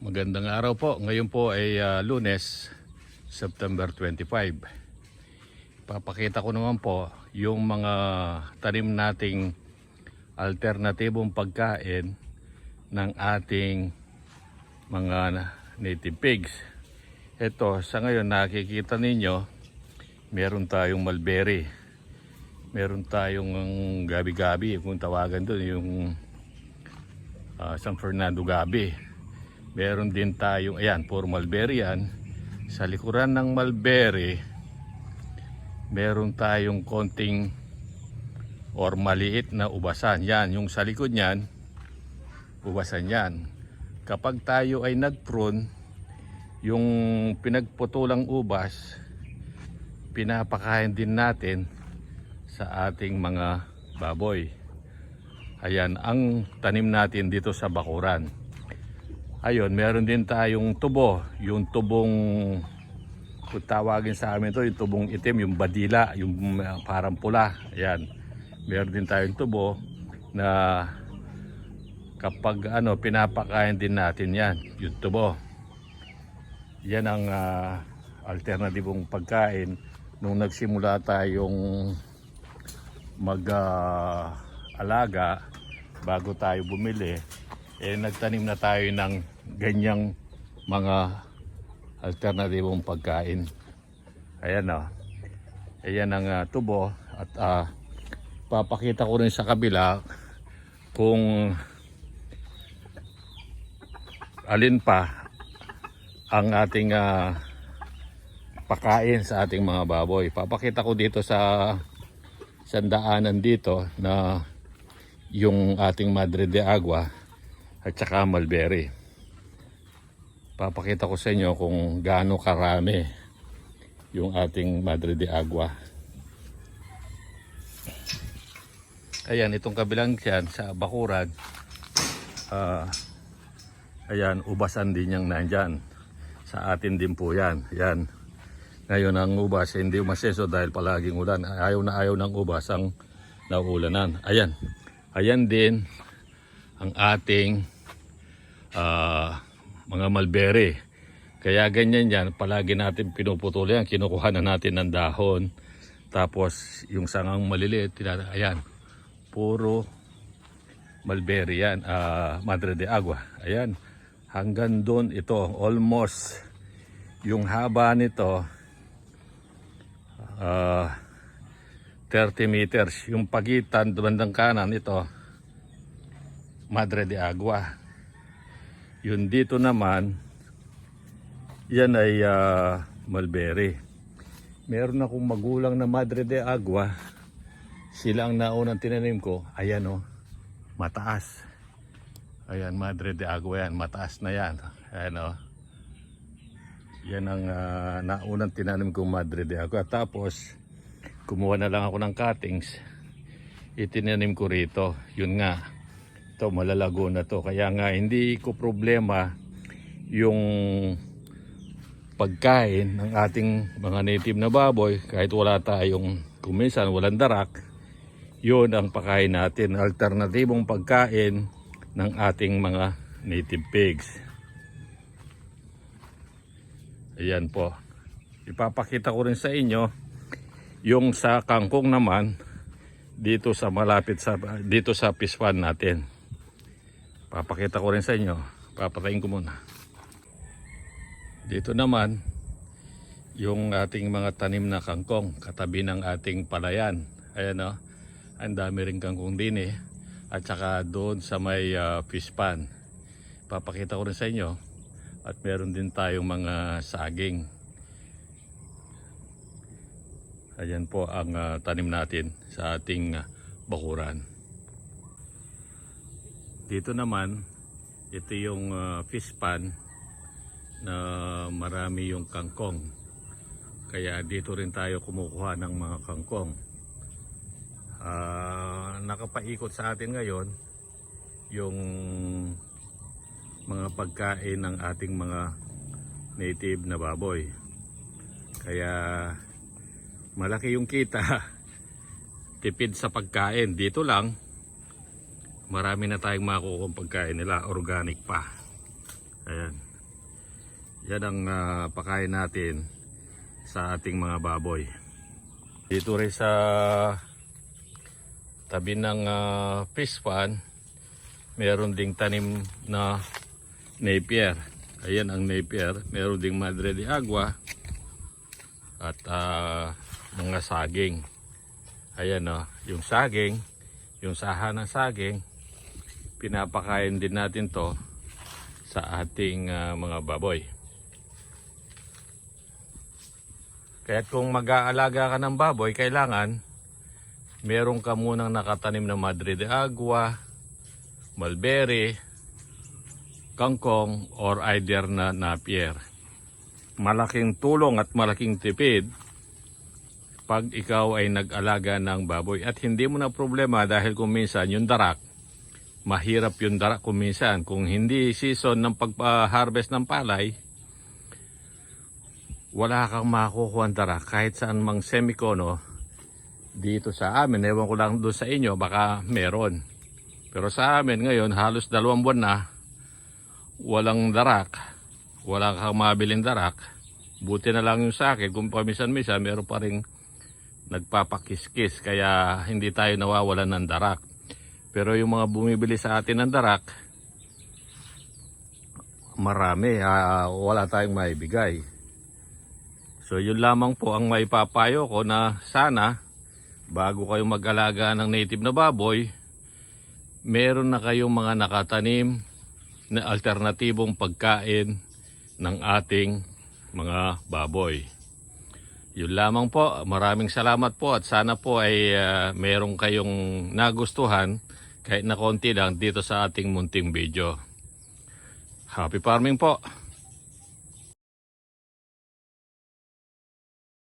Magandang araw po. Ngayon po ay ah, lunes, September 25. Papakita ko naman po yung mga tanim nating alternatibong pagkain ng ating mga native pigs. Ito, sa ngayon nakikita ninyo, meron tayong mulberry. Meron tayong gabi-gabi, kung tawagan doon, yung ah, San Fernando Gabi. Meron din tayong, ayan, puro mulberry yan. Sa likuran ng mulberry, meron tayong konting or maliit na ubasan. Yan, yung sa likod niyan, ubasan yan. Kapag tayo ay nag-prune, yung pinagputulang ubas, pinapakain din natin sa ating mga baboy. Ayan, ang tanim natin dito sa bakuran. Ayun, meron din tayong tubo. Yung tubong, kung tawagin sa amin to, yung tubong itim, yung badila, yung uh, parang pula. Ayan, meron din tayong tubo na kapag ano, pinapakain din natin yan, yung tubo. Yan ang ah, alternatibong pagkain nung nagsimula tayong mag-alaga bago tayo bumili eh nagtanim na tayo ng ganyang mga alternatibong pagkain. Ayan o. Ayan ang ah, tubo at ah, papakita ko rin sa kabila kung alin pa ang ating ah, pakain sa ating mga baboy. Papakita ko dito sa sandaanan dito na yung ating Madre de Agua at saka Mulberry. Papakita ko sa inyo kung gaano karami yung ating Madre de Agua. Ayan, itong kabilang yan sa Bakuran. ah, ayan, ubasan din yung nandyan. Sa atin din po yan. Ayan. Ngayon ang ubas hindi umaseso dahil palaging ulan. Ayaw na ayaw ng ubas ang naulanan. Ayan. Ayan din ang ating ah, mga mulberry. Kaya ganyan yan, palagi natin pinuputol yan, kinukuha na natin ng dahon. Tapos yung sangang maliliit, ayan, puro mulberry yan, ah, madre de agua. Ayan, hanggang doon ito, almost yung haba nito, ah 30 meters. Yung pagitan, bandang kanan, ito, Madre de Agua. Yun dito naman, yan ay ah, Mulberry. Meron akong magulang na Madre de Agua. Sila ang naunang tinanim ko. Ayan o, mataas. Ayan, Madre de Agua yan. Mataas na yan. Ayan o. Yan ang ah, naunang tinanim kong Madre de Agua. Tapos, kumuha na lang ako ng cuttings. Itinanim ko rito. Yun nga, ito malalago na to. Kaya nga, hindi ko problema yung pagkain ng ating mga native na baboy. Kahit wala tayong kumisan, walang darak yun ang pagkain natin. Alternatibong pagkain ng ating mga native pigs. Ayan po. Ipapakita ko rin sa inyo yung sa kangkong naman dito sa malapit sa dito sa piswan natin papakita ko rin sa inyo papatayin ko muna dito naman, yung ating mga tanim na kangkong, katabi ng ating palayan. Ayan o, ang dami rin kangkong din eh. At saka doon sa may ah, fish pan. Papakita ko rin sa inyo. At meron din tayong mga saging. Ayan po ang ah, tanim natin sa ating ah, bakuran. Dito naman, ito yung ah, fish pan na marami yung kangkong. Kaya dito rin tayo kumukuha ng mga kangkong. Ah, nakapaikot sa atin ngayon yung mga pagkain ng ating mga native na baboy. Kaya malaki yung kita. Tipid sa pagkain. Dito lang, marami na tayong makukuha pagkain nila. Organic pa. Ayan. Yan ang ah, pakain natin sa ating mga baboy. Dito rin sa tabi ng ah, fish pan, meron ding tanim na napier. Ayan ang napier. Meron ding madre de agua at ah, mga saging. Ayan o, yung saging, yung saha ng saging, pinapakain din natin to sa ating ah, mga baboy. Kaya kung mag-aalaga ka ng baboy, kailangan meron ka munang nakatanim na Madre de Agua, Mulberry, Kangkong, or either na Napier. Malaking tulong at malaking tipid pag ikaw ay nag-alaga ng baboy at hindi mo na problema dahil kung minsan yung darak, mahirap yung darak kung minsan. Kung hindi season ng pagpa-harvest ng palay, wala kang makukuha ng darak kahit saan mang semikono dito sa amin. Ewan ko lang doon sa inyo, baka meron. Pero sa amin ngayon, halos dalawang buwan na, walang darak. Wala kang mabiling darak. Buti na lang yung sa akin, kung paminsan-minsan, meron pa rin nagpapakiskis, kaya hindi tayo nawawalan ng darak. Pero yung mga bumibili sa atin ng darak, marami, ah, wala tayong maibigay. So yun lamang po ang maipapayo ko na sana bago kayo mag-alaga ng native na baboy, meron na kayong mga nakatanim na alternatibong pagkain ng ating mga baboy. Yun lamang po. Maraming salamat po at sana po ay ah, meron kayong nagustuhan kahit na konti lang dito sa ating munting video. Happy farming po!